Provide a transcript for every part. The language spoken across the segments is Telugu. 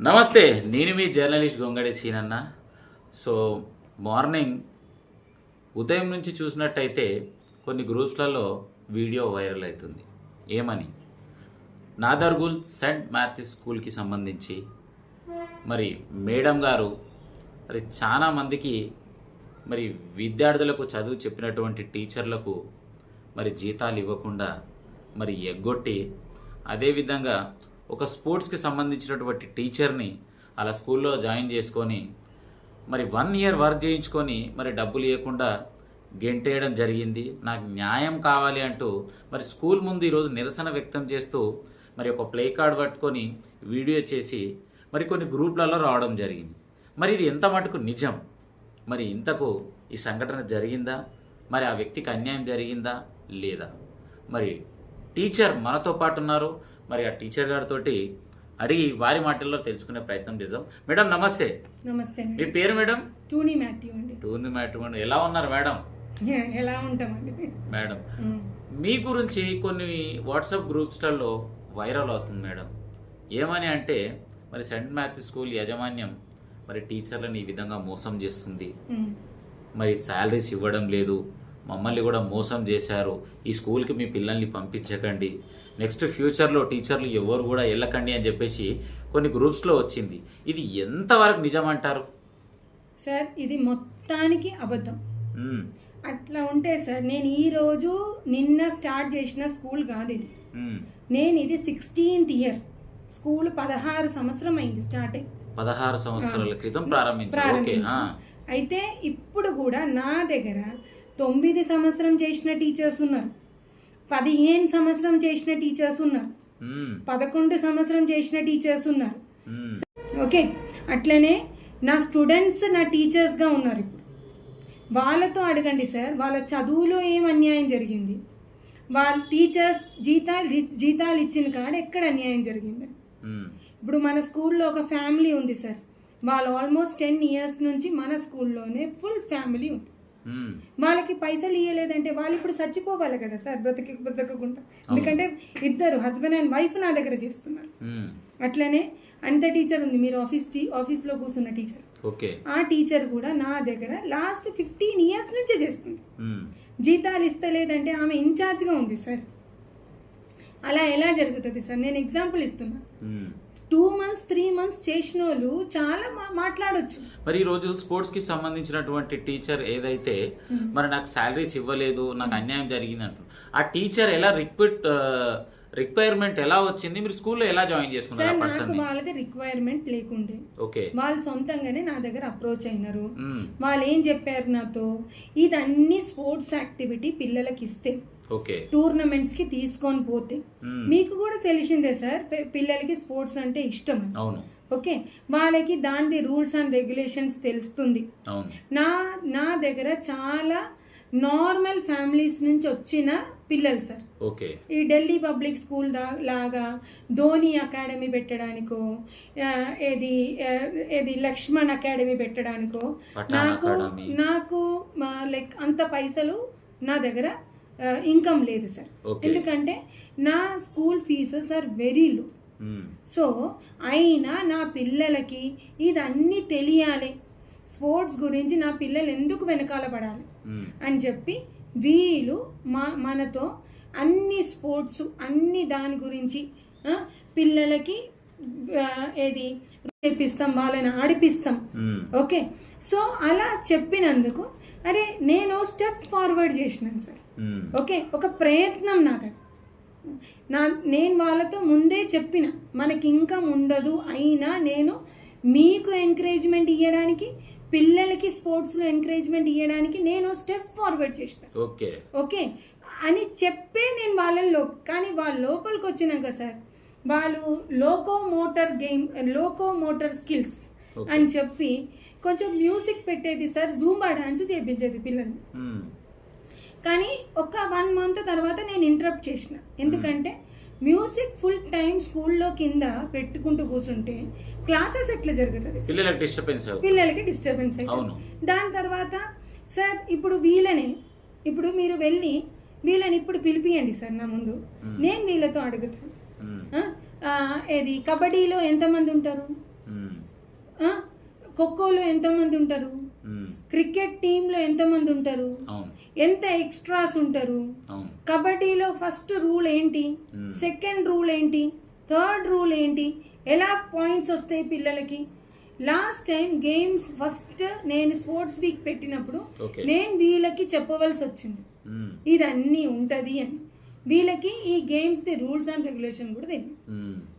నమస్తే నేను మీ జర్నలిస్ట్ గొంగడి సీనన్న. సో మార్నింగ్ ఉదయం నుంచి చూసినట్టయితే కొన్ని గ్రూప్స్లలో వీడియో వైరల్ అవుతుంది. ఏమని? నాదర్గుల్ సెంట్ మ్యాథ్స్ స్కూల్కి సంబంధించి. మరి మేడం గారు మరి చాలా మందికి మరి విద్యార్థులకు చదువు చెప్పినటువంటి టీచర్లకు మరి జీతాలు ఇవ్వకుండా మరి ఎగ్గొట్టి అదేవిధంగా ఒక స్పోర్ట్స్కి సంబంధించినటువంటి టీచర్ని అలా స్కూల్లో జాయిన్ చేసుకొని మరి వన్ ఇయర్ వర్క్ చేయించుకొని మరి డబ్బులు ఇవ్వకుండా గెంటేయడం జరిగింది. నాకు న్యాయం కావాలి అంటూ మరి స్కూల్ ముందు ఈరోజు నిరసన వ్యక్తం చేస్తూ మరి ఒక ప్లే కార్డ్ పట్టుకొని వీడియో చేసి మరి కొన్ని గ్రూప్లలో రావడం జరిగింది. మరి ఇది ఎంత మటుకు నిజం? మరి ఇంతకు ఈ సంఘటన జరిగిందా? మరి ఆ వ్యక్తికి అన్యాయం జరిగిందా లేదా? మరి టీచర్ మనతో పాటు ఉన్నారు మరి ఆ టీచర్ గారితో అడిగి వారి మాటల్లో తెలుసుకునే ప్రయత్నం చేద్దాం. మేడం నమస్తే. నమస్తే మీ పేరు మేడం? టూనీ మాథ్యూ అండి. టూంది మేడం ఎలా ఉన్నారు మేడం? ఎలా ఉంటామండి? మేడం. మీ గురించి కొన్ని వాట్సాప్ గ్రూప్స్లలో వైరల్ అవుతుంది మేడం. ఏమని అంటే మరి సెంట్ మ్యాథ్యూ స్కూల్ యాజమాన్యం మరి టీచర్లను ఈ విధంగా మోసం చేస్తుంది. మరి శాలరీస్ ఇవ్వడం లేదు. మమ్మల్ని కూడా మోసం చేశారు. ఈ స్కూల్కి మీ పిల్లల్ని పంపించకండి. నెక్స్ట్ ఫ్యూచర్లో టీచర్లు ఎవరు కూడా వెళ్ళకండి అని చెప్పేసి కొన్ని గ్రూప్స్లో వచ్చింది ఇది ఎంతవరకు నిజమంటారు సార్ ఇది మొత్తానికి అబద్ధం. అట్లా ఉంటే సార్ నేను ఈ రోజు నిన్న స్టార్ట్ చేసిన స్కూల్ కాదు ఇది. నేను ఇది సిక్స్టీన్త్ ఇయర్ స్కూల్ పదహారు సంవత్సరం అయింది స్టార్ట్ అయ్యి పదహారు సంవత్సరాల క్రితం ప్రారంభించారు ఓకే ప్రారంభించి. ఆ. అయితే ఇప్పుడు కూడా నా దగ్గర తొమ్మిది సంవత్సరం చేసిన టీచర్స్ ఉన్నారు పదిహేను సంవత్సరం చేసిన టీచర్స్ ఉన్నారు. పదకొండు సంవత్సరం చేసిన టీచర్స్ ఉన్నారు. ఓకే అట్లనే నా స్టూడెంట్స్ నా టీచర్స్గా ఉన్నారు ఇప్పుడు వాళ్ళతో అడగండి సార్ వాళ్ళ చదువులో ఏం అన్యాయం జరిగింది వాళ్ళ టీచర్స్ జీతాలు జీతాలు ఇచ్చిన కాడ ఎక్కడ అన్యాయం జరిగింది. ఇప్పుడు మన స్కూల్లో ఒక ఫ్యామిలీ ఉంది సార్ వాళ్ళు ఆల్మోస్ట్ టెన్ ఇయర్స్ నుంచి మన స్కూల్లోనే ఫుల్ ఫ్యామిలీ ఉంది. వాళ్ళకి పైసలు ఇవ్వలేదంటే వాళ్ళు ఇప్పుడు చచ్చిపోవాలి కదా సార్ బ్రతికి బ్రతకకుండా. ఎందుకంటే ఇద్దరు హస్బెండ్ అండ్ వైఫ్ నా దగ్గర చేస్తున్నారు. అట్లనే అంత టీచర్ ఉంది. మీరు ఆఫీస్ టీ ఆఫీస్లో కూర్చున్న టీచర్ ఆ టీచర్ కూడా నా దగ్గర లాస్ట్ ఫిఫ్టీన్ ఇయర్స్ నుంచే చేస్తుంది. జీతాలు ఇస్తలేదంటే ఆమె ఇన్ఛార్జ్గా ఉంది సార్. అలా ఎలా జరుగుతుంది సార్? నేను ఎగ్జాంపుల్ ఇస్తున్నా. టూ మంత్స్ త్రీ మంత్స్ చేసిన వాళ్ళు చాలా మాట్లాడొచ్చు. మరి ఈరోజు స్పోర్ట్స్కి సంబంధించినటువంటి టీచర్ ఏదైతే మరి నాకు శాలరీస్ ఇవ్వలేదు నాకు అన్యాయం జరిగింది అంటు ఆ టీచర్ ఎలా రిక్విట్ రిక్వైర్మెంట్ ఎలా వచ్చింది? మీరు స్కూల్లో ఎలా జాయిన్ చేసుకున్నారు నాకు వాళ్ళది రిక్వైర్మెంట్ లేకుండే. ఓకే. వాళ్ళు సొంతంగానే నా దగ్గర అప్రోచ్ అయినారు. వాళ్ళు ఏం చెప్పారు నాతో? ఇదన్నీ స్పోర్ట్స్ యాక్టివిటీ పిల్లలకి ఇస్తే. ఓకే. టూర్నమెంట్స్కి తీసుకొని పోతే. మీకు కూడా తెలిసిందే సార్ పిల్లలకి స్పోర్ట్స్ అంటే ఇష్టం అవును. ఓకే. వాళ్ళకి దాని రూల్స్ అండ్ రెగ్యులేషన్స్ తెలుస్తుంది. నా నా దగ్గర చాలా నార్మల్ ఫ్యామిలీస్ నుంచి వచ్చిన పిల్లలు సార్ ఓకే ఈ ఢిల్లీ పబ్లిక్ స్కూల్ దా లాగా ధోని అకాడమీ పెట్టడానికో ఏది ఏది లక్ష్మణ్ అకాడమీ పెట్టడానికో నాకు. నాకు లైక్ అంత పైసలు నా దగ్గర ఇన్కమ్ లేదు సార్. ఎందుకంటే నా school fees sir very low. So అయినా నా పిల్లలకి ఇదన్నీ తెలియాలి స్పోర్ట్స్ గురించి నా పిల్లలు ఎందుకు వెనకాల పడాలి. అని చెప్పి వీళ్ళు మా మనతో అన్ని స్పోర్ట్స్ అన్ని దాని గురించి పిల్లలకి ఏది చేపిస్తాం వాళ్ళని ఆడిపిస్తాం. ఓకే సో అలా చెప్పినందుకు అరే నేను స్టెప్ ఫార్వర్డ్ చేసినాను సార్. ఓకే ఒక ప్రయత్నం నా దగ్గర నా నేను వాళ్ళతో ముందే చెప్పిన మనకి ఇన్కమ్ ఉండదు అయినా నేను మీకు ఎంకరేజ్మెంట్ ఇవ్వడానికి పిల్లలకి స్పోర్ట్స్లో ఎంకరేజ్మెంట్ ఇవ్వడానికి నేను స్టెప్ ఫార్వర్డ్ చేసిన. ఓకే. ఓకే? అని చెప్పే నేను వాళ్ళని లో కానీ వాళ్ళ లోపలికి వచ్చినాక సార్ వాళ్ళు loco motor game loco motor skills. అని చెప్పి కొంచెం మ్యూజిక్ పెట్టేది సార్ జూంబా డాన్స్ చేపించేది పిల్లల్ని. కానీ ఒక వన్ మంత్ తర్వాత నేను ఇంటరప్ట్ చేసిన. ఎందుకంటే మ్యూజిక్ ఫుల్ టైం స్కూల్లో కింద పెట్టుకుంటూ కూర్చుంటే క్లాసెస్ ఎట్లా జరుగుతుంది? పిల్లలకు డిస్టర్బెన్స్ అవుతుంది. పిల్లలకి డిస్టర్బెన్స్. అవుతుంది. దాని తర్వాత సార్ ఇప్పుడు వీళ్ళని ఇప్పుడు మీరు వెళ్ళి వీళ్ళని ఇప్పుడు పిలిపియండి సార్ నా ముందు. నేను వీళ్ళతో అడుగుతాను ఏది కబడ్డీలో ఎంతమంది ఉంటారు? ఖోఖోలో ఎంతమంది ఉంటారు? క్రికెట్ టీంలో ఎంతమంది ఉంటారు? ఎంత ఎక్స్ట్రాస్ ఉంటారు? కబడ్డీలో ఫస్ట్ రూల్ ఏంటి. సెకండ్ రూల్ ఏంటి? థర్డ్ రూల్ ఏంటి? ఎలా పాయింట్స్ వస్తాయి పిల్లలకి? లాస్ట్ టైం గేమ్స్ ఫస్ట్ నేను స్పోర్ట్స్ వీక్ పెట్టినప్పుడు నేను వీళ్ళకి చెప్పవలసి వచ్చింది. ఇది అన్నీ ఉంటుంది అని. వీళ్ళకి ఈ games the rules and regulation కూడా తెలియదు.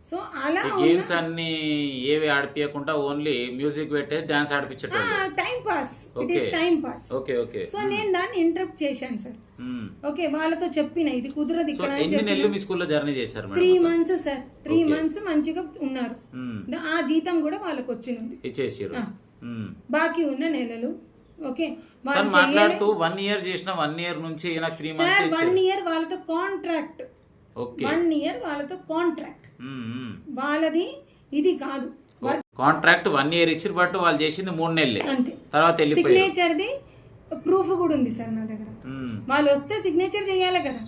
సో అలా గేమ్స్ అన్ని ఏవి ఆడిపియకుండా ఓన్లీ మ్యూజిక్ పెట్టేసి dance ఆడిపించేటోళ్ళు time pass. It Okay. Time pass okay okay. So నేను దాన్ని ఇంటరప్ట్ చేశాను సార్ ఉమ్. ఓకే వాళ్ళతో చెప్పిన ఇది కుదరదు ఇక్కడ ఎన్ని. నెలలు మీ స్కూల్లో జర్నీ చేశారు three months sir three. Months మంచిగా ఉన్నారు. ఉమ్, ఆ జీతం కూడా వాళ్ళకి వచ్చింది. ఇచ్చేసారు. బాకీ ఉన్న నెలలు. ఓకే. మాట్లాడుతూ వన్ ఇయర్ చేసిన వన్ ఇయర్ నుంచి నాకు త్రీ మంత్స్ వన్ ఇయర్ వాళ్ళతో కాంట్రాక్ట్ వన్ ఇయర్ వాళ్ళతో కాంట్రాక్ట్. వాళ్ళది ఇది కాదు. కాంట్రాక్ట్ వన్ ఇయర్ ఇచ్చారు బట్ వాళ్ళు చేసింది మూడు నెలలే. అంతే. తర్వాత సిగ్నేచర్ది ప్రూఫ్ కూడా ఉంది సార్ నా దగ్గర. వాళ్ళు వస్తే సిగ్నేచర్ చేయాలి కదా.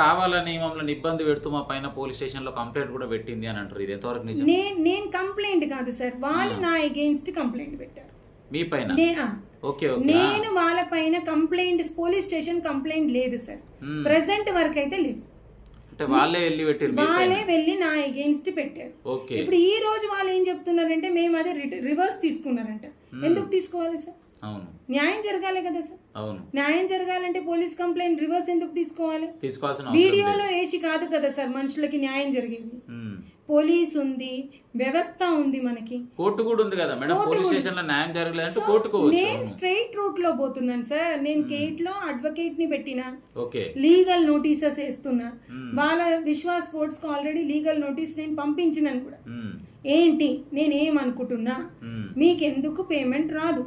కావాలని మమ్మల్ని ఇబ్బంది పెడుతూ మా పైన పోలీస్ స్టేషన్లో కంప్లైంట్ కూడా పెట్టింది అని అంటారు ఇది ఎంతవరకు నిజం? నేను నేను కంప్లైంట్ కాదు సార్. వాళ్ళు నా అగేన్స్ట్ కంప్లైంట్ పెట్టారు. మీ పైన. Okay okay. నేను వాళ్ళ పైన కంప్లైంట్ పోలీస్ స్టేషన్ కంప్లైంట్ లేదు సార్. ప్రెసెంట్ వరకు అయితే లేదు. అంటే వాళ్ళే వెళ్ళి పెట్టారు వాళ్ళే వెళ్ళి నా అగేన్స్ట్ పెట్టారు. ఓకే. ఇప్పుడు ఈ రోజు వాళ్ళు ఏం చెప్తున్నారంటే మేము అదే రివర్స్ తీసుకున్నారంట. ఎందుకు తీసుకోవాలి సార్? అవును. న్యాయం జరగాలి కదా సార్? అవును. న్యాయం జరగాలంటే పోలీస్ కంప్లైంట్ రివర్స్ ఎందుకు తీసుకోవాలి? తీసుకోవాల్సిన వీడియోలో వేసి కాదు కదా సార్ మనుషులకి న్యాయం జరిగేది. పోలీస్ ఉంది వ్యవస్థ ఉంది మనకి. కోర్టు కూడా ఉంది కదా మేడం? పోలీస్. స్టేషన్లో న్యాయం జరగలేదంటే సో కోర్టుకోవచ్చు నేను స్ట్రైట్ రూట్లో పోతున్నాను సార్. నేను కేట్లో అడ్వకేట్ని పెట్టినా. ఓకే. లీగల్ నోటీసెస్ వేస్తున్నా. వాళ్ళ విశ్వాస్ స్పోర్ట్స్కు ఆల్రెడీ లీగల్ నోటీస్ నేను పంపించినాను కూడా. ఏంటి? నేనేమనుకుంటున్నా? ఉమ్, మీకెందుకు పేమెంట్ రాదు.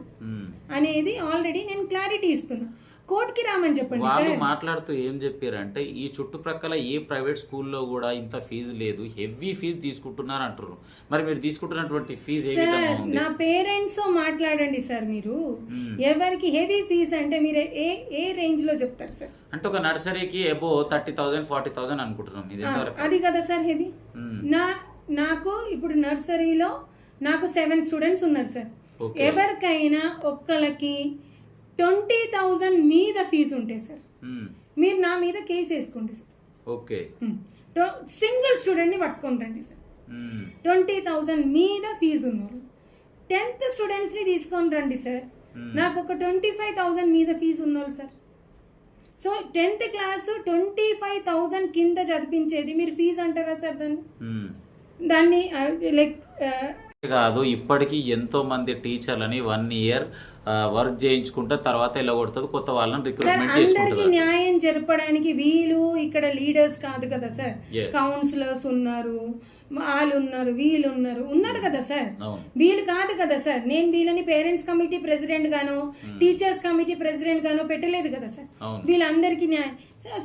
అనేది ఆల్రెడీ నేను క్లారిటీ ఇస్తున్నా. కోర్టుకి రామని చెప్పండి వాళ్ళు మాట్లాడుతూ ఏం చెప్పారంటే ఈ చుట్టుప్రక్కల ఏ ప్రైవేట్ స్కూల్లో కూడా ఇంత ఫీజు లేదు హెవీ ఫీజు తీసుకుంటున్నారు అంటారు మరి మీరు తీసుకుంటున్నటువంటి ఫీజు నా పేరెంట్స్ మాట్లాడండి సార్ మీరు. ఎవరికి హెవీ ఫీజ్ అంటే మీరు ఏ ఏ రేంజ్లో చెప్తారు సార్? అంటే ఒక నర్సరీకి above thirty thousand forty thousand అనుకుంటున్నాం అది కదా సార్ హెవీ. నా నాకు ఇప్పుడు నర్సరీలో నాకు సెవెన్ స్టూడెంట్స్ ఉన్నారు సార్. ఎవరికైనా ఒక్కళ్ళకి ట్వంటీ థౌజండ్ మీద ఫీజు ఉంటే సార్ మ్మ్. మీరు నా మీద కేసు వేసుకోండి సార్ ఓకే సింగిల్ స్టూడెంట్ని పట్టుకొని రండి సార్ మ్మ్. ట్వంటీ థౌజండ్ మీద ఫీజు ఉన్నారు టెన్త్ స్టూడెంట్స్ని తీసుకొని రండి సార్ మ్మ్. నాకు ఒక ట్వంటీ ఫైవ్ థౌజండ్ మీద ఫీజు ఉన్నారు sir so tenth class twenty five thousand కింద చదివించేది మీరు ఫీజు అంటారా సార్ దాన్ని. దాన్ని లైక్ కాదు ఇప్పటికీ ఎంతో మంది టీచర్లని వన్ ఇయర్ వర్క్ చేయించుకుంటే తర్వాత ఇలా కొడుతుంది కొత్త వాళ్ళని రిక్రూట్మెంట్ చేసుకుంటారు న్యాయం జరపడానికి వీళ్ళు ఇక్కడ లీడర్స్ కాదు కదా సార్. కౌన్సిలర్స్ ఉన్నారు వాళ్ళు ఉన్నారు వీళ్ళు ఉన్నారు ఉన్నారు కదా సార్ అవును. వీళ్ళు కాదు కదా సార్ నేను వీళ్ళని పేరెంట్స్ కమిటీ ప్రెసిడెంట్ గానో టీచర్స్ కమిటీ ప్రెసిడెంట్ గానో పెట్టలేదు కదా సార్ వీళ్ళందరికీ న్యాయం.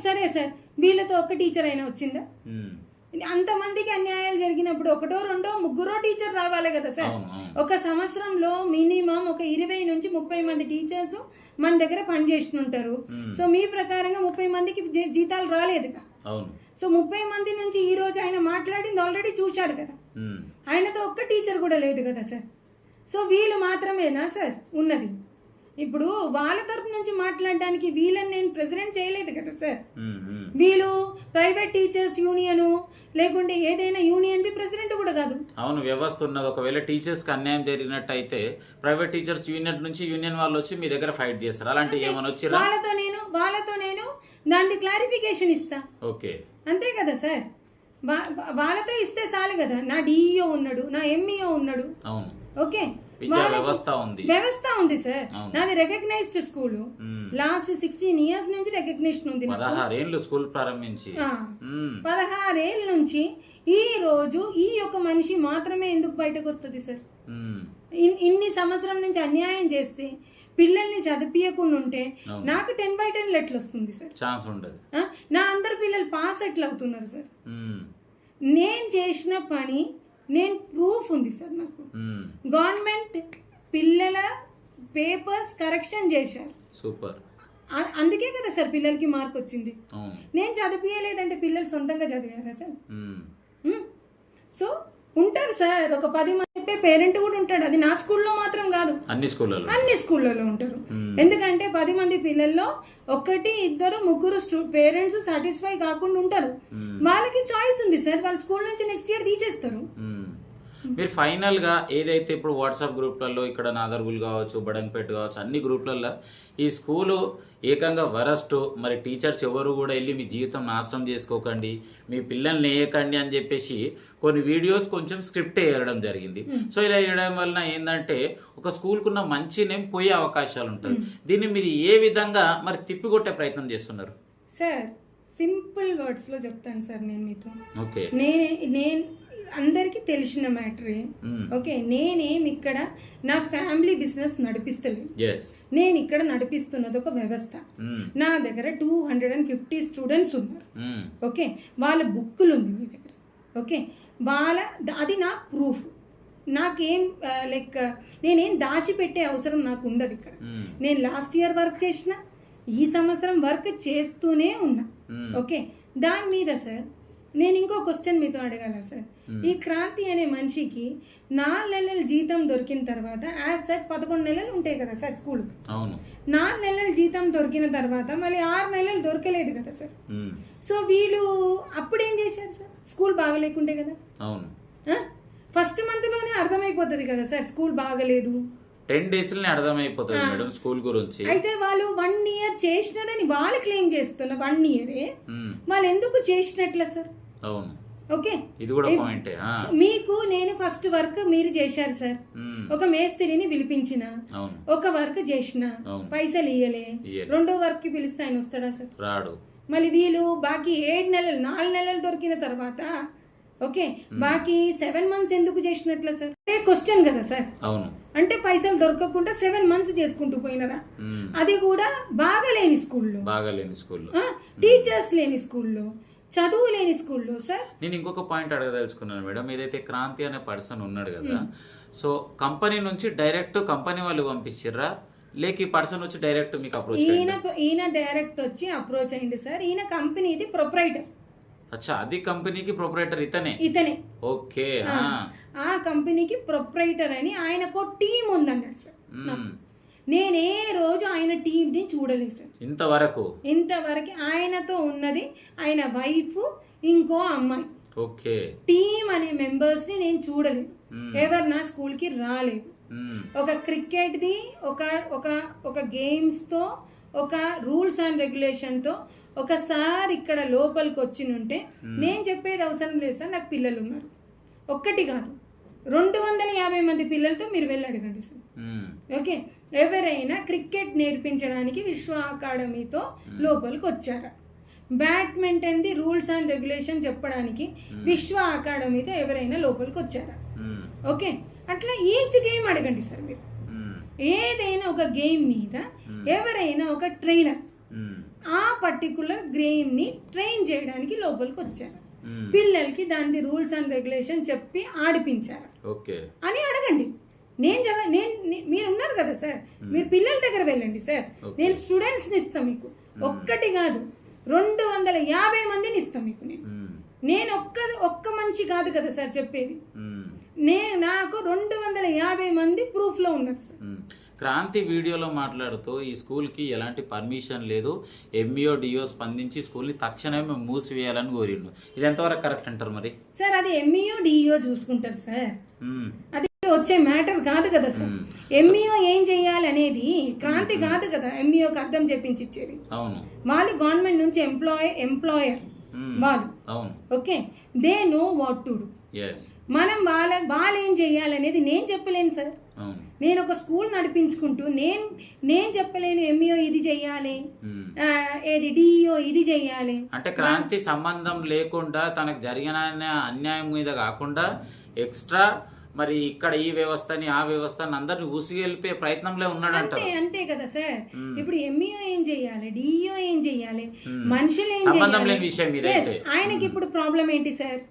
సరే సార్ వీళ్ళతో ఒక్క టీచర్ అయినా వచ్చిందా? మ్మ్. అంతమందికి అన్యాయాలు జరిగినప్పుడు ఒకటో రెండో ముగ్గురో టీచర్ రావాలి కదా సార్? ఒక సంవత్సరంలో మినిమం ఒక ఇరవై నుంచి ముప్పై మంది టీచర్స్ మన దగ్గర పనిచేస్తుంటారు. సో మీ ప్రకారంగా ముప్పై మందికి జీతాలు అవును. సో ముప్పై మంది నుంచి ఈ రోజు ఆయన మాట్లాడింది ఆల్రెడీ చూశారు కదా. ఆయనతో ఒక్క టీచర్ కూడా లేదు కదా సార్? సో వీళ్ళు మాత్రమేనా సార్? ఉన్నది. ఇప్పుడు వాళ్ళ తరపు నుంచి మాట్లాడడానికి వీళ్ళని నేను ప్రెసిడెంట్ చేయలేదు కదా సార్. వీళ్ళు ప్రైవేట్ టీచర్స్ యూనియన్ లేకుంటే ఏదైనా యూనియన్ ప్రెసిడెంట్ కూడా కాదు. అవును వ్యవస్థ ఉన్నది. ఒకవేళ టీచర్స్కి అన్యాయం జరిగినట్టు అయితే ప్రైవేట్ టీచర్స్ యూనియన్ నుంచి యూనియన్ వాళ్ళు వచ్చి మీ దగ్గర ఫైట్ చేస్తారు. అలాంటి ఏమైనా వచ్చిరా? వాళ్ళతో నేను వాళ్ళతో నేను దానికి క్లారిఫికేషన్ ఇస్తా. ఓకే. అంతే కదా సార్. వాళ్ళతో ఇస్తే చాలు కదా. నా డిఈఓ ఉన్నాడు నా ఎంఈఓ ఉన్నాడు. అవును. ఓకే? విద్యా వ్యవస్థ ఉంది వ్యవస్థ ఉంది సార్. నాది recognised school. Last sixteen years నుంచి రికగ్నిషన్ ఉంది. పదహారేళ్ళు స్కూల్ ప్రారంభించి. పదహారేళ్ళ నుంచి ఈ రోజు ఈ యొక్క మనిషి మాత్రమే ఎందుకు బయటకు వస్తుంది సార్ ఇన్ని సంవత్సరం నుంచి అన్యాయం చేస్తే పిల్లల్ని చదివియకుండా ఉంటే. నాకు టెన్ బై టెన్ ఎట్లా వస్తుంది సార్ ఛాన్స్ ఉండదు? నా అందరు పిల్లలు పాస్ ఎట్లా అవుతున్నారు సార్. నేను చేసిన పని నేను ప్రూఫ్ ఉంది సార్ నాకు. గవర్నమెంట్ పిల్లల పేపర్స్ కరెక్షన్ చేశారు. సూపర్ అందుకే కదా సార్ పిల్లలకి మార్క్ వచ్చింది. నేను చదివియలేదంటే పిల్లలు సొంతంగా చదివారా సార్? మ్మ్. మ్మ్. సో ఉంటారు సార్. ఒక పది మంది చెప్పే పేరెంట్ కూడా ఉంటాడు. అది నా స్కూల్లో మాత్రం కాదు. అన్ని స్కూళ్ళలో. అన్ని స్కూళ్ళలో ఉంటారు. ఎందుకంటే పది మంది పిల్లల్లో ఒకటి ఇద్దరు ముగ్గురు పేరెంట్స్ సాటిస్ఫై కాకుండా ఉంటారు. వాళ్ళకి చాయిస్ ఉంది సార్. వాళ్ళ స్కూల్ నుంచి నెక్స్ట్ ఇయర్ తీసేస్తారు. మీరు ఫైనల్గా ఏదైతే ఇప్పుడు వాట్సాప్ గ్రూప్లలో ఇక్కడ నాదర్గుల్ కావచ్చు బడంపేట కావచ్చు అన్ని గ్రూప్లలో ఈ స్కూలు ఏకంగా వరస్ట్. మరి టీచర్స్ ఎవరు కూడా వెళ్ళి మీ జీవితం నాశనం చేసుకోకండి మీ పిల్లల్ని వేయకండి అని చెప్పేసి కొన్ని వీడియోస్ కొంచెం స్క్రిప్ట్ వేయడం జరిగింది. సో ఇలా వేయడం వలన ఏంటంటే ఒక స్కూల్కున్న మంచి నేమ్ పోయే అవకాశాలు ఉంటాయి. దీన్ని మీరు ఏ విధంగా మరి తిప్పికొట్టే ప్రయత్నం చేస్తున్నారు? సార్ సింపుల్ వర్డ్స్లో చెప్తాను సార్ నేను మీతో. ఓకే. నేనే నేను అందరికీ తెలిసిన మ్యాటరే. ఓకే నేనేం ఇక్కడ నా ఫ్యామిలీ బిజినెస్ నడిపిస్తలేను ఎస్ నేను ఇక్కడ నడిపిస్తున్నది ఒక వ్యవస్థ. నా దగ్గర two hundred and fifty students ఉన్నారు. ఓకే వాళ్ళ బుక్కులు ఉంది మీ దగ్గర ఓకే వాళ్ళ అది నా ప్రూఫ్ నాకేం లైక్ నేనేం దాచిపెట్టే అవసరం నాకు ఉండదు ఇక్కడ. నేను లాస్ట్ ఇయర్ వర్క్ చేసిన ఈ సంవత్సరం వర్క్ చేస్తూనే ఉన్నా. ఓకే దాని మీద సార్ నేను ఇంకో క్వశ్చన్ మీతో అడగాల సార్ ఈ క్రాంతి అనే మనిషికి నాలుగు నెలల జీతం దొరికిన తర్వాత యాజ్ సచ్ పదకొండు నెలలు ఉంటాయి కదా సార్ స్కూల్ అవును. నాలుగు నెలల జీతం దొరికిన తర్వాత మళ్ళీ ఆరు నెలలు దొరకలేదు కదా సార్ మ్మ్. సో వీళ్ళు అప్పుడు ఏం చేశారు సార్ స్కూల్ బాగలేకుంటే కదా? అవును. ఫస్ట్ మంత్లోనే అర్థమైపోతుంది కదా సార్ స్కూల్ బాగలేదు. టెన్ డేస్లోనే అర్థమైపోతుంది మేడం స్కూల్ గురించి. అయితే వాళ్ళు వన్ ఇయర్ చేసినారని వాళ్ళు క్లెయిమ్ చేస్తున్న వన్ ఇయరే. వాళ్ళు ఎందుకు చేసినట్ల సార్ అవును. ఓకే. ఇది కూడా పాయింటే. మీకు నేను ఫస్ట్ వర్క్ మీరు చేశారు సార్. ఒక మేస్త్రిని పిలిపించిన. ఒక వర్క్ చేసిన. పైసలు ఇయ్యలే. రెండో వర్క్కి పిలిస్తే ఆయన వస్తాడా సార్? రాడు. మళ్ళీ వీళ్ళు బాకీ ఏడు నెలలు నాలుగు నెలలు దొరికిన తర్వాత ఓకే బాకీ సెవెన్ మంత్స్ ఎందుకు చేసినట్ల సార్? అంటే క్వశ్చన్ కదా సార్. అవును. అంటే పైసలు దొరకకుండా సెవెన్ మంత్స్ చేసుకుంటూ పోయినారా. అది కూడా బాగా లేని స్కూల్లో. బాగాలేని స్కూల్లో. ఆ, టీచర్స్ లేని స్కూల్లో. చదువు లేని స్కూల్లో సార్? నేను ఇంకొక పాయింట్ అడగదలుచుకున్నాను మేడం. ఏదైతే క్రాంతి అనే పర్సన్ ఉన్నాడు కదా సో కంపెనీ నుంచి డైరెక్ట్ కంపెనీ వాళ్ళు పంపించిర్రా? లేక ఈ పర్సన్ వచ్చి డైరెక్ట్ మీకు అప్రోచ్ ఈయన ఈయన డైరెక్ట్ వచ్చి అప్రోచ్ అయింది సార్. ఈయన కంపెనీది ప్రొపరైటర్. అచ్చా అది కంపెనీకి ప్రొపరేటర్ ఇతనే? ఇతనే. ఓకే ఆ, కంపెనీకి ప్రొపరైటర్ అని ఆయనకు టీం ఉందన్నాడు సార్. నేను రోజు ఆయన టీంని చూడలేదు సార్. ఇంతవరకు? ఇంతవరకు ఆయనతో ఉన్నది ఆయన వైఫ్ ఇంకో అమ్మాయి. ఓకే. టీం అనే మెంబర్స్ని నేను చూడలేదు. ఎవరు నా స్కూల్కి రాలేదు. మ్మ్. ఒక క్రికెట్ది ఒక ఒక ఒక గేమ్స్తో ఒక రూల్స్ అండ్ రెగ్యులేషన్తో ఒకసారి ఇక్కడ లోపలికి వచ్చి ఉంటే నేను చెప్పేది అవసరం లేదు సార్ నాకు పిల్లలు ఉన్నారు. ఒక్కటి కాదు. రెండు వందల యాభై మంది పిల్లలతో మీరు వెళ్ళి అడగండి సార్. ఓకే ఎవరైనా క్రికెట్ నేర్పించడానికి విశ్వ అకాడమీతో లోపలికి వచ్చారా బ్యాడ్మింటన్ది రూల్స్ అండ్ రెగ్యులేషన్ చెప్పడానికి విశ్వ అకాడమీతో ఎవరైనా లోపలికి వచ్చారా. ఓకే అట్లా ఈచ్ గేమ్ అడగండి సార్ మీరు. ఏదైనా ఒక గేమ్ మీద ఎవరైనా ఒక ట్రైనర్. ఆ పర్టికులర్ గేమ్ని ట్రైన్ చేయడానికి లోపలికి వచ్చారు. పిల్లలకి దాని రూల్స్ అండ్ రెగ్యులేషన్ చెప్పి ఆడిపించారు. ఓకే. అని అడగండి. నేను చద నేను మీరు ఉన్నారు కదా సార్? మీరు పిల్లల దగ్గర వెళ్ళండి సార్. నేను స్టూడెంట్స్ని ఇస్తాను మీకు. ఒక్కటి కాదు. రెండు వందల యాభై మందిని ఇస్తాను మీకు నేను. నేను ఒక్క ఒక్క మనిషి కాదు కదా సార్ చెప్పేది. నేను నాకు రెండు వందల యాభై మంది ప్రూఫ్లో ఉన్నారు సార్. క్రాంతి వీడియోలో మాట్లాడుతూ ఈ స్కూల్కి ఎలాంటి పర్మిషన్ లేదు. ఎంఈఓ డిఓ స్పందించి స్కూల్ని తక్షణమే మూసివేయాలని కోరిండు. ఇది ఎంతవరకు కరెక్ట్ అంటారు మరి? సార్ అది ఎంఈఓ డిఈఓ చూసుకుంటారు సార్. అది వచ్చే మ్యాటర్ కాదు కదా సార్. ఎంఈఓ ఏం చేయాలి అనేది క్రాంతి కాదు కదా ఎంఈఓకి అర్థం చెప్పించి ఇచ్చేది అవును. వాళ్ళు గవర్నమెంట్ నుంచి ఎంప్లాయ్ ఎంప్లాయర్. వాళ్ళు. అవును. Okay? They know what to do. మనం వాళ్ళ వాళ్ళు ఏం చేయాలనేది నేను చెప్పలేను సార్. నేను ఒక స్కూల్ నడిపించుకుంటూ నేను నేను చెప్పలేను ఎంఈఓ ఇది చెయ్యాలి ఏది డిఈఓ ఇది చెయ్యాలి. అంటే క్రాంతి సంబంధం లేకుండా తనకు జరిగిన అన్యాయం మీద కాకుండా ఎక్స్ట్రా మరి ఇక్కడ ఈ వ్యవస్థని ఆ వ్యవస్థని అందరిని ఊసిగెలిపే ప్రయత్నంలో ఉన్నాడంట అంతే అంతే కదా సార్. ఇప్పుడు ఎంఈఓ ఏం చెయ్యాలి డిఈఓ ఏం చెయ్యాలి. మనుషులు ఏం చెయ్యాలి? విషయం ఆయనకి ఇప్పుడు ప్రాబ్లం ఏంటి సార్.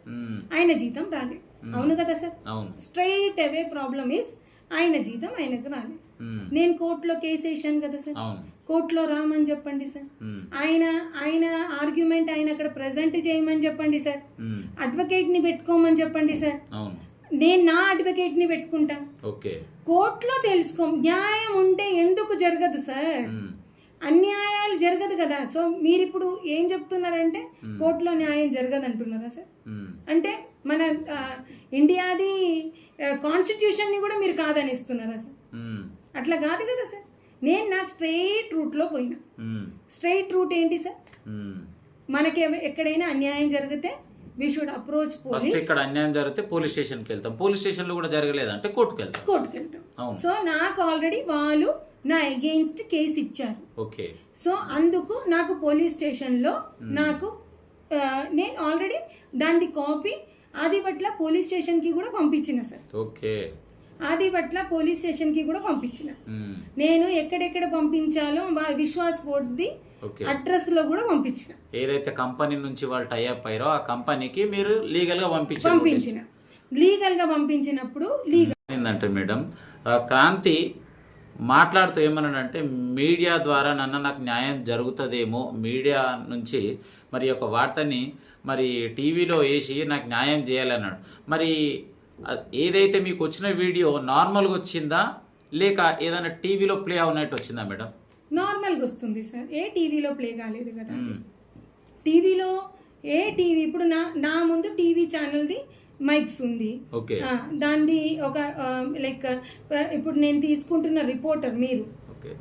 ఆయన జీతం రాలే. అవును కదా సార్? అవును. స్ట్రైట్ అవే ప్రాబ్లమ్ ఇస్ ఆయన జీతం ఆయనకు రాలే. మ్మ్. నేను కోర్టులో కేసు వేసాను కదా సార్. కోర్టులో రామని చెప్పండి సార్. ఆయన ఆయన ఆర్గ్యుమెంట్ ఆయన అక్కడ ప్రజెంట్ చేయమని చెప్పండి సార్. అడ్వకేట్ని పెట్టుకోమని చెప్పండి సార్. నేను నా అడ్వకేట్ని పెట్టుకుంటా. కోర్టులో తెలుసుకో. న్యాయం ఉంటే ఎందుకు జరగదు సార్. అన్యాయాలు జరగదు కదా. సో మీరు ఇప్పుడు ఏం చెప్తున్నారంటే కోర్టులో న్యాయం జరగదు అంటున్నారా సార్. అంటే మన ఇండియాది కాన్స్టిట్యూషన్ని కూడా మీరు కాదని ఇస్తున్నారా సార్. అట్లా కాదు కదా సార్. నేను నా స్ట్రైట్ రూట్లో పోయినా. స్ట్రైట్ రూట్ ఏంటి సార్. మనకి ఎక్కడైనా అన్యాయం జరిగితే వి షుడ్ అప్రోచ్ పోలీస్ ఇక్కడ అన్యాయం జరిగితే పోలీస్ స్టేషన్కి వెళ్తాం. పోలీస్ స్టేషన్లో కూడా జరగలేదంటే కోర్టుకు వెళ్తాం. కోర్టుకు వెళ్తాం. సో నాకు ఆల్రెడీ వాళ్ళు నా అగెయిన్స్ట్ కేసు ఇచ్చారు. ఓకే. సో అందుకు నాకు పోలీస్ స్టేషన్లో నాకు నేను ఆల్రెడీ దాని కాపీ ఆదిపట్ల పోలీస్ స్టేషన్కి కూడా పంపించిన సార్. ఓకే. ఆదిపట్ల పోలీస్ స్టేషన్కి కూడా పంపించిన. నేను ఎక్కడెక్కడ పంపించాలో విశ్వాస్ స్పోర్ట్స్ది ఓకే. అడ్రస్లో కూడా పంపించిన. ఏదైతే కంపెనీ నుంచి వాళ్ళు టైఅప్ అయ్యారో ఆ కంపెనీకి మీరు లీగల్గా పంపించారు పంపించిన. లీగల్గా పంపించినప్పుడు లీగల్ ఏంటంటే మేడం క్రాంతి మాట్లాడుతూ ఏమన్నాడంటే మీడియా ద్వారా నన్న నాకు న్యాయం జరుగుతుందేమో మీడియా నుంచి మరి ఒక వార్తని మరి టీవీలో వేసి నాకు న్యాయం చేయాలన్నాడు. మరి ఏదైతే మీకు వచ్చిన వీడియో నార్మల్గా వచ్చిందా? లేక ఏదైనా టీవీలో ప్లే అవునట్టు వచ్చిందా మేడం? నార్మల్గా వస్తుంది సార్. ఏ టీవీలో ప్లే కాలేదు కదా. టీవీలో ఏ టీవీ ఇప్పుడు నా నా ముందు టీవీ ఛానల్ది మైక్స్ ఉంది. దానిది ఒక లైక్ ఇప్పుడు నేను తీసుకుంటున్న రిపోర్టర్ మీరు.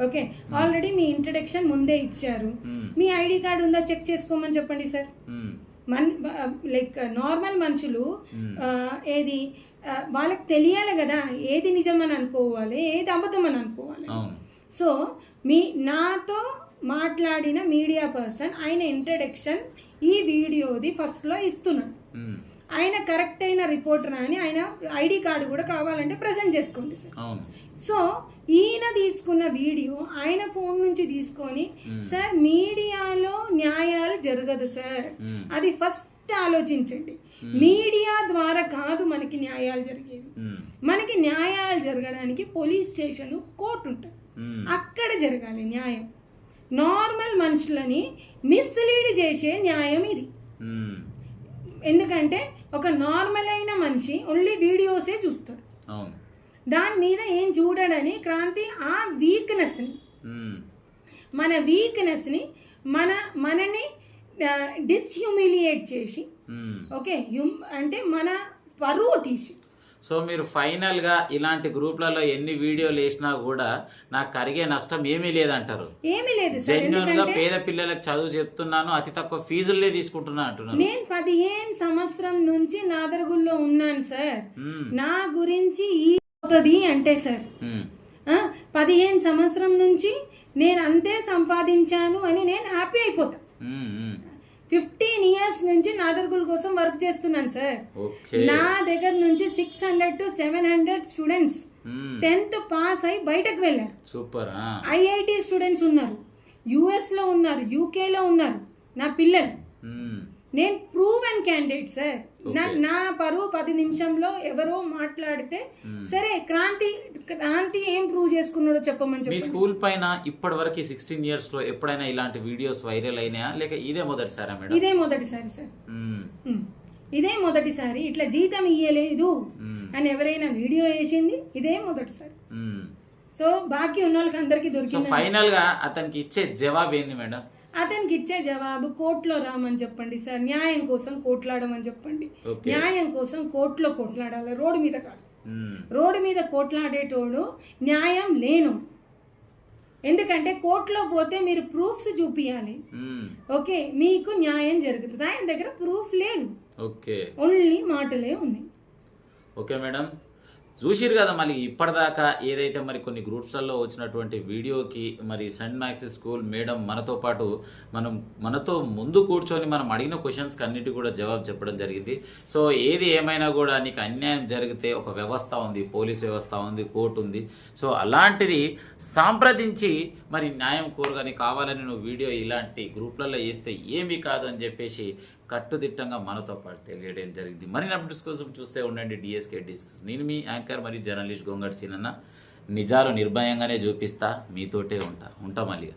ఓకే. ఆల్రెడీ మీ ఇంట్రడక్షన్ ముందే ఇచ్చారు. మీ ఐడి కార్డు ఉందా చెక్ చేసుకోమని చెప్పండి సార్. మన్ లైక్ నార్మల్ మనుషులు ఏది వాళ్ళకి తెలియాలి కదా ఏది నిజం అని అనుకోవాలి ఏది అబద్ధం అని అనుకోవాలి సో మీ నాతో మాట్లాడిన మీడియా పర్సన్ ఆయన ఇంట్రడక్షన్ ఈ వీడియోది ఫస్ట్లో ఇస్తున్నాడు. ఆయన కరెక్ట్ అయిన రిపోర్టర్ అని ఆయన ఐడి కార్డు కూడా కావాలంటే ప్రజెంట్ చేసుకోండి సార్ సో ఈయన తీసుకున్న వీడియో ఆయన ఫోన్ నుంచి తీసుకొని. సార్ మీడియాలో న్యాయాలు జరగదు సార్. అది ఫస్ట్ ఆలోచించండి మీడియా ద్వారా కాదు మనకి న్యాయాలు జరిగేది మ్మ్. మనకి న్యాయాలు జరగడానికి పోలీస్ స్టేషన్ కోర్టు ఉంటుంది. అక్కడ జరగాలి న్యాయం నార్మల్ మనుషులని మిస్లీడ్ చేసే న్యాయం ఇది. ఎందుకంటే ఒక నార్మల్ అయిన మనిషి ఓన్లీ వీడియోసే చూస్తాడు దాని మీద ఏం చూడడని క్రాంతి ఆ వీక్నెస్ని. మన వీక్నెస్ని మన మనని డిస్హ్యూమిలియేట్ చేసి. ఓకే అంటే మన పరువు తీసి సో మీరు ఫైనల్గా ఇలాంటి గ్రూప్లలో ఎన్ని వీడియోలు వేసినా కూడా నాకు కరిగే నష్టం ఏమీ లేదంటారు. ఏమీ లేదు సార్ జెన్యున్గా ఎందుకంటే పేద పిల్లలకు చదువు చెప్తున్నాను అతి తక్కువ ఫీజులే తీసుకుంటున్నా అంటున్నాను నేను పదిహేను సంవత్సరం నుంచి నాదరుగుల్లో ఉన్నాను సార్. నా గురించి ఈ అవుతుంది అంటే సార్. పదిహేను సంవత్సరం నుంచి నేను అంతే సంపాదించాను అని నేను హ్యాపీ అయిపోతా. ఫిఫ్టీన్ ఇయర్స్ నుంచి నాదర్గుల్ కోసం వర్క్ చేస్తున్నాను సార్ నా దగ్గర నుంచి six hundred to seven hundred students. Tenth pass అయి బయటకు వెళ్ళారు సూపర్. ఐఐటి స్టూడెంట్స్ ఉన్నారు యుఎస్లో ఉన్నారు యూకేలో ఉన్నారు నా పిల్లలు. నేను ప్రూవ్ అండ్ క్యాండిడేట్ సార్ నా. నా పరువు పది నిమిషంలో ఎవరో మాట్లాడితే సరే క్రాంతి క్రాంతి ఏం ప్రూవ్ చేసుకున్నాడో చెప్పమని మీ స్కూల్ పైన ఇప్పటి వరకు సిక్స్టీన్ ఇయర్స్లో ఎప్పుడైనా ఇలాంటి వీడియోస్ వైరల్ అయినాయా లేక ఇదే మొదటిసారా మేడం ఇదే మొదటిసారి సార్ మ్మ్. ఉమ్. ఇదే మొదటిసారి ఇట్లా జీతం ఇయ్యలేదు. అని ఎవరైనా వీడియో వేసింది ఇదే మొదటిసారి. సో బాకీ ఉన్న వాళ్ళకి అందరికి దొరికింది ఫైనల్గా అతనికి ఇచ్చే జవాబు ఏంది మేడం అతనికి ఇచ్చే జవాబు కోర్టులో రామని చెప్పండి సార్. న్యాయం కోసం కోట్లాడమని చెప్పండి. న్యాయం కోసం కోర్టులో కొట్లాడాలి. రోడ్డు మీద కాదు. రోడ్డు మీద కోట్లాడేటోడు న్యాయం లేను. ఎందుకంటే కోర్టులో పోతే మీరు ప్రూఫ్స్ చూపించాలి. ఓకే మీకు న్యాయం జరుగుతుంది. ఆయన దగ్గర ప్రూఫ్ లేదు. ఓకే. ఓన్లీ మాటలే ఉన్నాయి. Okay madam. చూసిరు కదా మళ్ళీ ఇప్పటిదాకా ఏదైతే మరి కొన్ని గ్రూప్స్లలో వచ్చినటువంటి వీడియోకి మరి సెంట్ మ్యాక్స్ స్కూల్ మేడం మనతో పాటు మనం మనతో ముందు కూర్చొని మనం అడిగిన క్వశ్చన్స్కి అన్నిటి కూడా జవాబు చెప్పడం జరిగింది. సో ఏది ఏమైనా కూడా నీకు అన్యాయం జరిగితే ఒక వ్యవస్థ ఉంది పోలీస్ వ్యవస్థ ఉంది కోర్టు ఉంది. సో అలాంటిది సాంప్రదించి మరి న్యాయం కోరుగాని కావాలని నువ్వు వీడియో ఇలాంటి గ్రూప్లలో వేస్తే ఏమీ కాదు అని చెప్పేసి కట్టుదిట్టంగా మనతో పాటు తెలియడం జరిగింది. మరిన్ని అప్డేట్స్ కోసం చూస్తే ఉండండి డిఎస్కే డిస్కస్ నేను మీ యాంకర్ మరియు జర్నలిస్ట్ గొంగట్ సీనన్న. నిజాలు నిర్భయంగానే చూపిస్తా. మీతోటే ఉంటా. ఉంటా మళ్ళీ